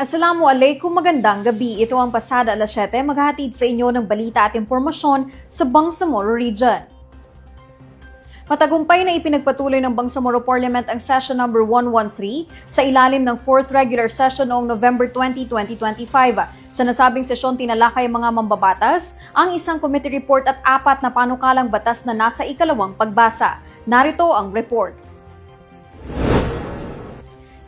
Assalamualaikum, magandang gabi. Ito ang pasada alas 7, maghahatid sa inyo ng balita at impormasyon sa Bangsamoro Region. Matagumpay na ipinagpatuloy ng Bangsamoro Parliament ang session number 113 sa ilalim ng 4th regular session noong November 20, 2025. Sa nasabing sesyon, tinalakay ang mga mambabatas, ang isang committee report at apat na panukalang batas na nasa ikalawang pagbasa. Narito ang report.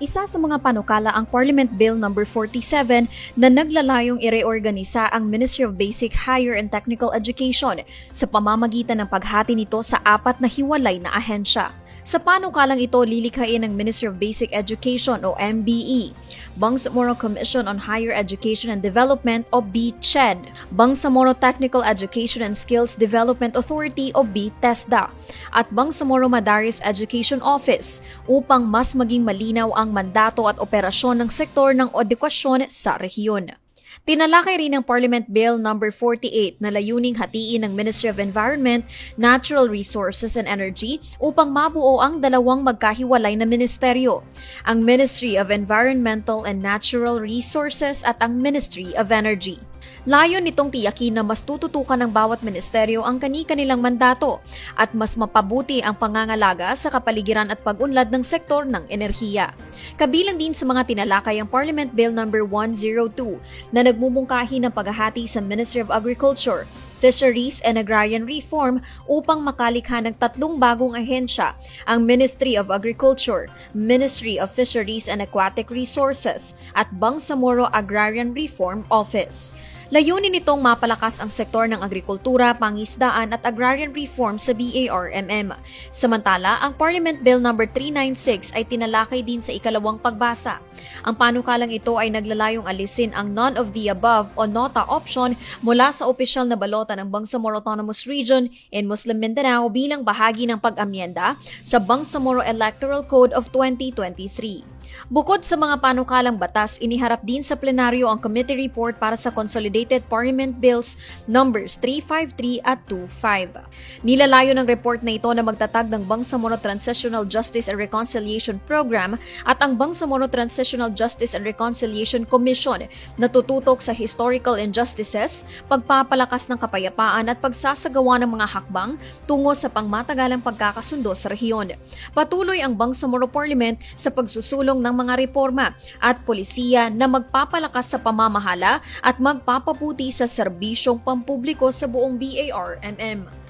Isa sa mga panukala ang Parliament Bill No. 47 na naglalayong ireorganisa ang Ministry of Basic, Higher and Technical Education sa pamamagitan ng paghati nito sa apat na hiwalay na ahensya. Sa panukalang ito, lilikhain ng Ministry of Basic Education o MBE, Bangsamoro Commission on Higher Education and Development o BCHED, Bangsamoro Technical Education and Skills Development Authority o BTESDA, at Bangsamoro Madaris Education Office upang mas maging malinaw ang mandato at operasyon ng sektor ng edukasyon sa rehiyon. Tinalakay rin ng Parliament Bill No. 48 na layuning hatiin ng Ministry of Environment, Natural Resources and Energy upang mabuo ang dalawang magkahiwalay na ministeryo, ang Ministry of Environmental and Natural Resources at ang Ministry of Energy. Layon nitong tiyakin na mas tututukan ng bawat ministeryo ang kani-kanilang mandato at mas mapabuti ang pangangalaga sa kapaligiran at pag-unlad ng sektor ng enerhiya. Kabilang din sa mga tinalakay ang Parliament Bill No. 102 na nagmumungkahi ng paghahati sa Ministry of Agriculture, Fisheries and Agrarian Reform upang makalikha ng tatlong bagong ahensya, ang Ministry of Agriculture, Ministry of Fisheries and Aquatic Resources at Bangsamoro Agrarian Reform Office. Layunin nitong mapalakas ang sektor ng agrikultura, pangisdaan at agrarian reform sa BARMM. Samantala, ang Parliament Bill No. 396 ay tinalakay din sa ikalawang pagbasa. Ang panukalang ito ay naglalayong alisin ang none of the above o NOTA option mula sa opisyal na balota ng Bangsamoro Autonomous Region in Muslim Mindanao bilang bahagi ng pag-amyenda sa Bangsamoro Electoral Code of 2023. Bukod sa mga panukalang batas, iniharap din sa plenaryo ang committee report para sa Consolidated Parliament Bills numbers 353 at 25. Nilalayo ng report na ito na magtatag ng Bangsamoro Transitional Justice and Reconciliation Program at ang Bangsamoro Transitional Justice and Reconciliation Commission na tututok sa historical injustices, pagpapalakas ng kapayapaan at pagsasagawa ng mga hakbang tungo sa pangmatagalang pagkakasundo sa rehiyon. Patuloy ang Bangsamoro Parliament sa pagsusulong ng mga reforma at polisiya na magpapalakas sa pamamahala at magpapaputi sa serbisyong pampubliko sa buong BARMM.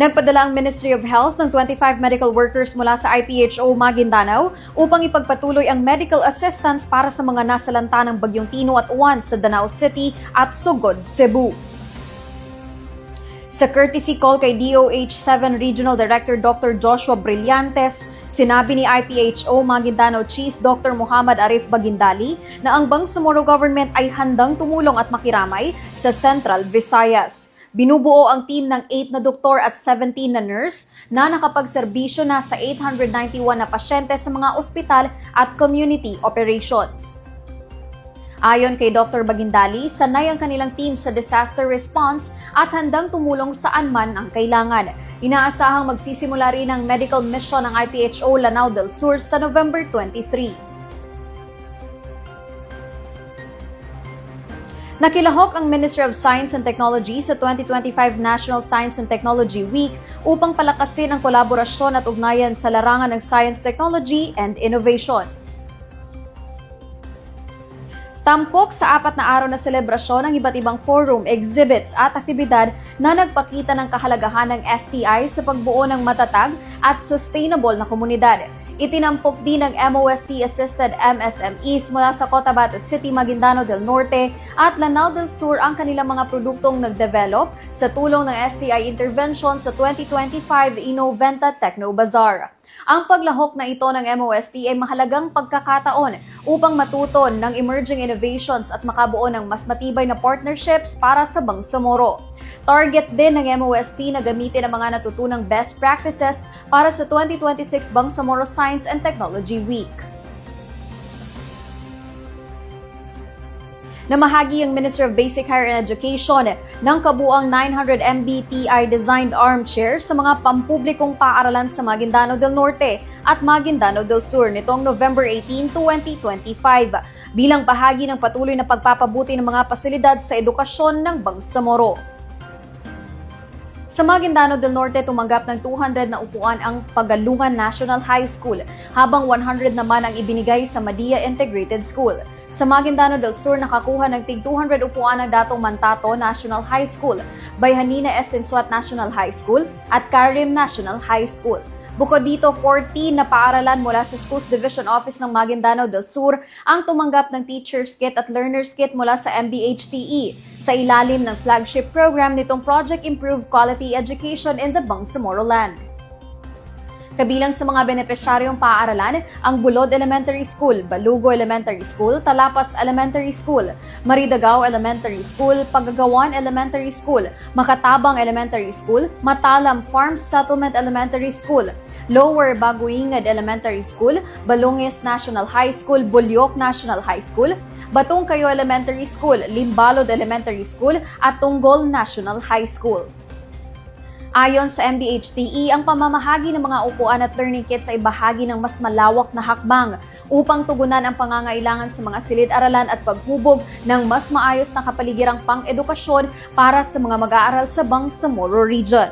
Nagpadala ang Ministry of Health ng 25 medical workers mula sa IPHO Maguindanao upang ipagpatuloy ang medical assistance para sa mga nasalanta ng Bagyong Tino at Uwan sa Danao City at Sugod, Cebu. Sa courtesy call kay DOH 7 Regional Director Dr. Joshua Brillantes, sinabi ni IPHO Maguindanao Chief Dr. Muhammad Arif Bagindali na ang Bangsamoro government ay handang tumulong at makiramay sa Central Visayas. Binubuo ang team ng 8 na doktor at 17 na nurse na nakapagserbisyo na sa 891 na pasyente sa mga ospital at community operations. Ayon kay Dr. Bagindali, sanay ang kanilang team sa disaster response at handang tumulong saan man ang kailangan. Inaasahang magsisimula rin ang medical mission ng IPHO Lanao del Sur sa November 23. Nakilahok ang Ministry of Science and Technology sa 2025 National Science and Technology Week upang palakasin ang kolaborasyon at ugnayan sa larangan ng science, technology, and innovation. Tampok sa apat na araw na selebrasyon ng iba't ibang forum, exhibits at aktibidad na nagpakita ng kahalagahan ng STI sa pagbuo ng matatag at sustainable na komunidad. Itinampok din ng MOST-assisted MSMEs mula sa Cotabato City, Maguindano del Norte at Lanao del Sur ang kanilang mga produktong nagdevelop sa tulong ng STI intervention sa 2025 Innoventa Techno Bazaar. Ang paglahok na ito ng MOST ay mahalagang pagkakataon upang matuton ng emerging innovations at makabuo ng mas matibay na partnerships para sa Bangsamoro. Target din ng MOST na gamitin ang mga natutunang best practices para sa 2026 Bangsamoro Science and Technology Week. Namahagi ang Ministry of Basic Higher Education ng kabuang 900 MBTI designed armchair sa mga pampublikong paaralan sa Maguindano del Norte at Maguindano del Sur nitong November 18, 2025 bilang bahagi ng patuloy na pagpapabuti ng mga pasilidad sa edukasyon ng Bangsamoro. Sa Maguindano del Norte, tumanggap ng 200 na upuan ang Pagalungan National High School, habang 100 naman ang ibinigay sa Madia Integrated School. Sa Maguindano del Sur, nakakuha ng tig 200 upuan ang Datong Mantato National High School, Bayhanina Esensuat National High School at Karim National High School. Bukod dito, 14 na paaralan mula sa Schools Division Office ng Maguindano del Sur ang tumanggap ng Teacher's Kit at Learner's Kit mula sa MBHTE sa ilalim ng flagship program nitong Project Improve Quality Education in the Bangsamoro. Kabilang sa mga benepisyaryong paaralan ang Bulod Elementary School, Balugo Elementary School, Talapas Elementary School, Maridagao Elementary School, Pagagawan Elementary School, Makatabang Elementary School, Matalam Farm Settlement Elementary School, Lower Baguingad Elementary School, Balungis National High School, Bulyok National High School, Batong Kayo Elementary School, Limbalod Elementary School at Tunggol National High School. Ayon sa MBHTE, ang pamamahagi ng mga upuan at learning kits ay bahagi ng mas malawak na hakbang upang tugunan ang pangangailangan sa mga silid-aralan at paghubog ng mas maayos na kapaligirang pang-edukasyon para sa mga mag-aaral sa Bangsamoro Region.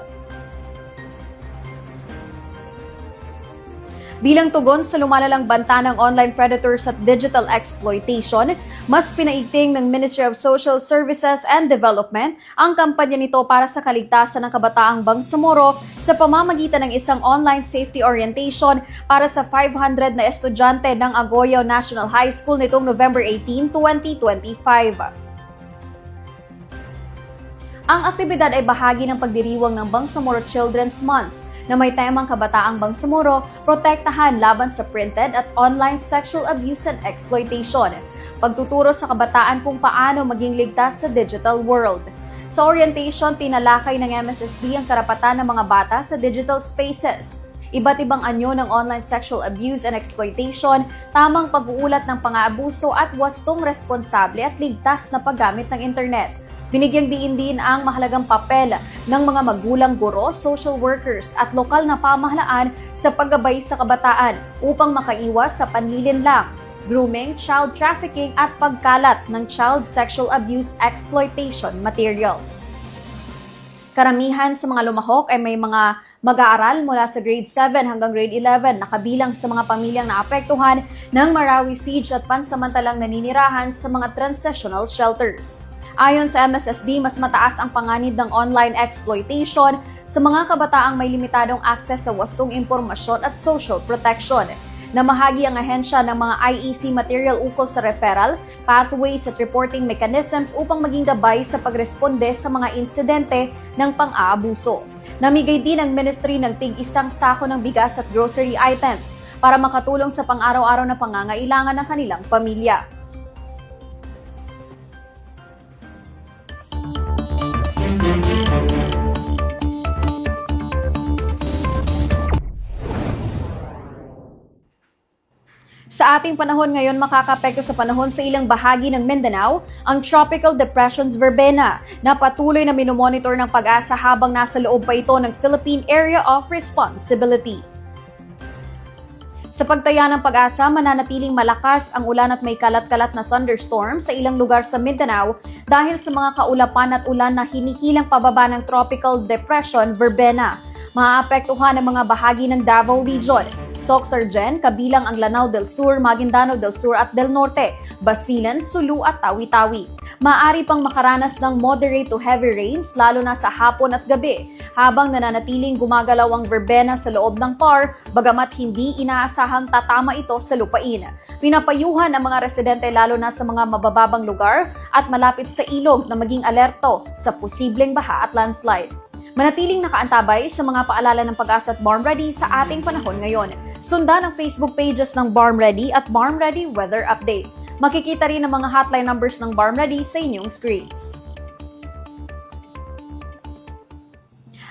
Bilang tugon sa lumalalang banta ng online predators at digital exploitation, mas pinaigting ng Ministry of Social Services and Development ang kampanya nito para sa kaligtasan ng kabataang Bangsamoro sa pamamagitan ng isang online safety orientation para sa 500 na estudyante ng Agoyo National High School nitong November 18, 2025. Ang aktibidad ay bahagi ng pagdiriwang ng Bangsamoro Children's Month na may temang kabataang Bangsamoro, protektahan laban sa printed at online sexual abuse and exploitation. Pagtuturo sa kabataan kung paano maging ligtas sa digital world. Sa orientation, tinalakay ng MSSD ang karapatan ng mga bata sa digital spaces. Iba't ibang anyo ng online sexual abuse and exploitation, tamang pag-uulat ng pang-aabuso at wastong responsable at ligtas na paggamit ng internet. Binigyang diin din ang mahalagang papel ng mga magulang guro, social workers at lokal na pamahalaan sa paggabay sa kabataan upang makaiwas sa panlilinlang, grooming, child trafficking at pagkalat ng child sexual abuse exploitation materials. Karamihan sa mga lumahok ay may mga mag-aaral mula sa grade 7 hanggang grade 11 na kabilang sa mga pamilyang naapektuhan ng Marawi siege at pansamantalang naninirahan sa mga transitional shelters. Ayon sa MSSD, mas mataas ang panganib ng online exploitation sa mga kabataang may limitadong access sa wastong impormasyon at social protection. Namahagi ang ahensya ng mga IEC material ukol sa referral, pathways at reporting mechanisms upang maging gabay sa pagresponde sa mga insidente ng pang-aabuso. Namigay din ang ministry ng tig isang sako ng bigas at grocery items para makatulong sa pang-araw-araw na pangangailangan ng kanilang pamilya. Sa ating panahon ngayon, makakapekto sa panahon sa ilang bahagi ng Mindanao ang Tropical Depressions Verbena na patuloy na minomonitor ng pag-asa habang nasa loob pa ito ng Philippine Area of Responsibility. Sa pagtaya ng pag-asa, mananatiling malakas ang ulan at may kalat-kalat na thunderstorm sa ilang lugar sa Mindanao dahil sa mga kaulapan at ulan na hinihilang pababa ng Tropical Depression Verbena. Maaapektuhan ang mga bahagi ng Davao Region, Soxargen, kabilang ang Lanao del Sur, Maguindano del Sur at del Norte, Basilan, Sulu at Tawi-Tawi. Maaari pang makaranas ng moderate to heavy rains lalo na sa hapon at gabi, habang nananatiling gumagalaw ang verbena sa loob ng PAR, bagamat hindi inaasahang tatama ito sa lupain. Pinapayuhan ang mga residente lalo na sa mga mabababang lugar at malapit sa ilog na maging alerto sa posibleng baha at landslide. Manatiling nakaantabay sa mga paalala ng pag-asa at Ready sa ating panahon ngayon. Sundan ang Facebook pages ng Barm Ready at Barm Ready Weather Update. Makikita rin ang mga hotline numbers ng Barm Ready sa inyong screens.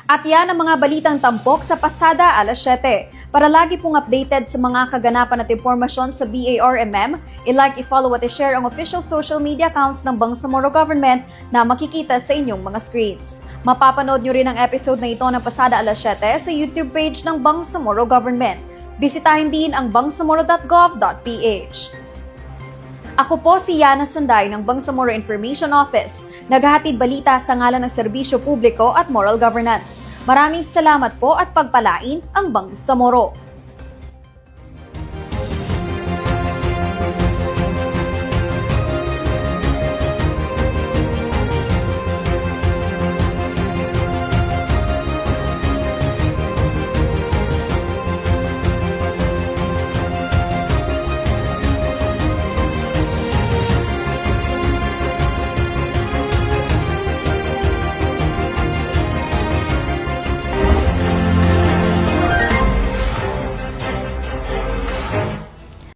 At yan ang mga balitang tampok sa pasada alas 7. Para lagi pong updated sa mga kaganapan at impormasyon sa BARMM, i-like, i-follow at i-share ang official social media accounts ng Bangsamoro Government na makikita sa inyong mga screens. Mapapanood nyo rin ang episode na ito ng pasada alas 7 sa YouTube page ng Bangsamoro Government. Bisitahin din ang bangsamoro.gov.ph. Ako po si Yana Sanday ng Bangsamoro Information Office, naghahatid balita sa ngalan ng serbisyo publiko at moral governance. Maraming salamat po at pagpalain ang Bangsamoro.